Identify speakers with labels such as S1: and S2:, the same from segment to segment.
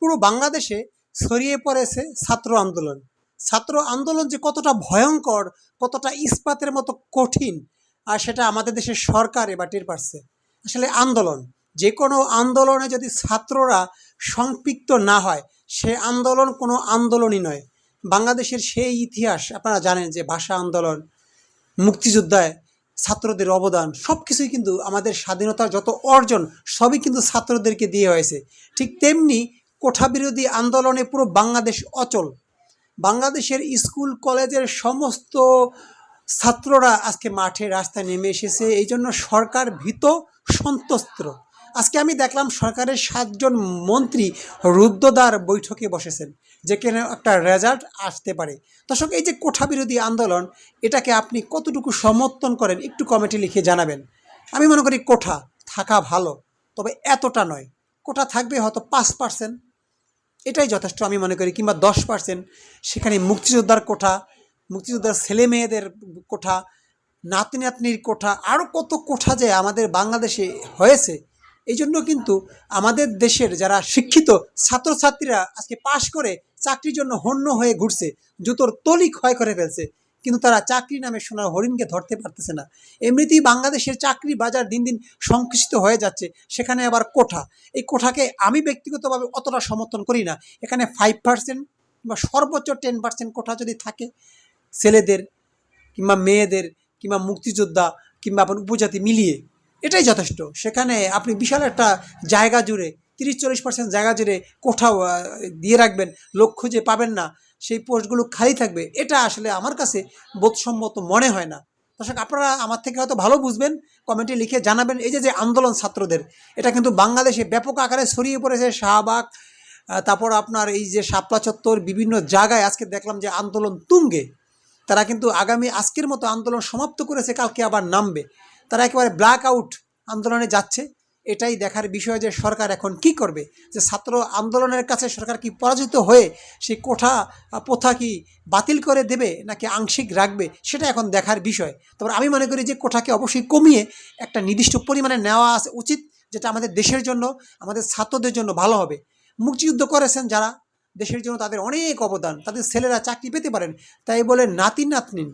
S1: পুরো বাংলাদেশে ছড়িয়ে পড়েছে ছাত্র আন্দোলন। ছাত্র আন্দোলন যে কতটা ভয়ঙ্কর, কতটা ইস্পাতের মতো কঠিন, আর সেটা আমাদের দেশের সরকার এবার টের পারছে আসলে আন্দোলন, যে কোনো আন্দোলনে যদি ছাত্ররা সম্পৃক্ত না হয়, সে আন্দোলন কোনো আন্দোলনই নয়। বাংলাদেশের সেই ইতিহাস, আপনারা জানেন যে ভাষা আন্দোলন, মুক্তিযোদ্ধায় ছাত্রদের অবদান সব কিছুই কিন্তু আমাদের স্বাধীনতার যত অর্জন, সবই কিন্তু ছাত্রদেরকে দিয়ে হয়েছে। ঠিক তেমনি কোঠা বিরোধী আন্দোলনে পুরো বাংলাদেশ অচল। বাংলাদেশের স্কুল, কলেজের সমস্ত ছাত্ররা আজকে মাঠে রাস্তায় নেমে এসেছে। এই জন্য সরকার ভীত সন্তস্ত্র আজকে আমি দেখলাম সরকারের সাতজন মন্ত্রী রুদ্ধদ্বার বৈঠকে বসেছেন, যেখানে একটা রেজাল্ট আসতে পারে। দর্শক, এই যে কোঠা বিরোধী আন্দোলন, এটাকে আপনি কতটুকু সমর্থন করেন একটু কমেন্টে লিখে জানাবেন। আমি মনে করি কোঠা থাকা ভালো, তবে এতটা নয়। কোঠা থাকবে হয়তো পাঁচ পার্সেন্ট এটাই যথেষ্ট আমি মনে করি, কিংবা দশ পার্সেন্ট সেখানে মুক্তিযোদ্ধার কোঠা, মুক্তিযোদ্ধার ছেলে মেয়েদের কোঠা নাতি নাতনির কোঠা আরও কত কোঠা যে আমাদের বাংলাদেশে হয়েছে। এই জন্য কিন্তু আমাদের দেশের যারা শিক্ষিত ছাত্রছাত্রীরা আজকে পাশ করে চাকরির জন্য হন্য হয়ে ঘুরছে, জুতোর তলি ক্ষয় করে ফেলছে। কিন্তু তারা চাকরি নামে সোনার হরিণকে ধরতে পারতেছে না। এমনিতেই বাংলাদেশের চাকরি বাজার দিন দিন সংকুচিত হয়ে যাচ্ছে সেখানে আবার কোঠা। এই কোঠাকে আমি ব্যক্তিগতভাবে অতটা সমর্থন করি না। এখানে ফাইভ পার্সেন্ট কিংবা সর্বোচ্চ টেন পার্সেন্ট কোঠা যদি থাকে ছেলেদের কিংবা মেয়েদের কিংবা মুক্তিযোদ্ধা কিংবা আপনার উপজাতি মিলিয়ে এটাই যথেষ্ট। সেখানে আপনি বিশাল একটা জায়গা জুড়ে তিরিশ চল্লিশ পার্সেন্ট জায়গা জুড়ে আহ, দিয়ে রাখবেন লক্ষ্য যে পাবেন না সেই পোস্টগুলো খালি থাকবে, এটা আসলে আমার কাছে বোধসম্মত মনে হয় না। দর্শক, আপনারা আমার থেকে হয়তো ভালো বুঝবেন, কমেন্টে লিখে জানাবেন, এই যে যে আন্দোলন ছাত্রদের, এটা কিন্তু বাংলাদেশে ব্যাপক আকারে ছড়িয়ে পড়েছে, শাহবাগ তারপর আপনার এই যে শাপলা চত্বর, বিভিন্ন জায়গায় আজকে দেখলাম যে আন্দোলন তুঙ্গে। তারা কিন্তু আগামী আজকের মতো আন্দোলন সমাপ্ত করেছে, কালকে আবার নামবে। তারা একেবারে ব্ল্যাক আউট আন্দোলনে যাচ্ছে। এটাই দেখার বিষয় যে সরকার এখন কি করবে? যে ছাত্র আন্দোলনের কাছে সরকার কি পরাজিত হয়ে সেই কোঠা প্রথা কি বাতিল করে দেবে নাকি আংশিক রাখবে, সেটা এখন দেখার বিষয়। তবে আমি মনে করি যে কোঠাকে অবশ্যই কমিয়ে একটা নির্দিষ্ট পরিমাণে নেওয়া আছে উচিত, যেটা আমাদের দেশের জন্য, আমাদের ছাত্রদের জন্য ভালো হবে। মুক্তিযুদ্ধ করেছেন যারা, দেশের জন্য তাদের অনেক অবদান, তাদের ছেলেরা চাকরি পেতে পারেন, তাই বলে নাতি নাতনিন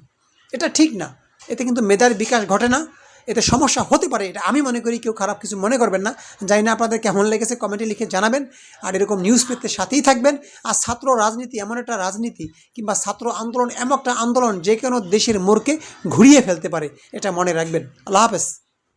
S1: এটা ঠিক না। এতে কিন্তু মেধার বিকাশ ঘটে না। এতে সমস্যা হতে পারে। এটা আমি মনে করি কেউ খারাপ কিছু মনে করবেন না। জানি না আপনাদের কেমন লেগেছে কমেন্টে লিখে জানাবেন। আর এরকম নিউজ পেতে সাথেই থাকবেন। আর ছাত্র রাজনীতি এমন একটা রাজনীতি কিংবা ছাত্র আন্দোলন এমন একটা আন্দোলন যে কোনো দেশের মোড়কে ঘুরিয়ে ফেলতে পারে। এটা মনে রাখবেন। আল্লাহ হাফেজ।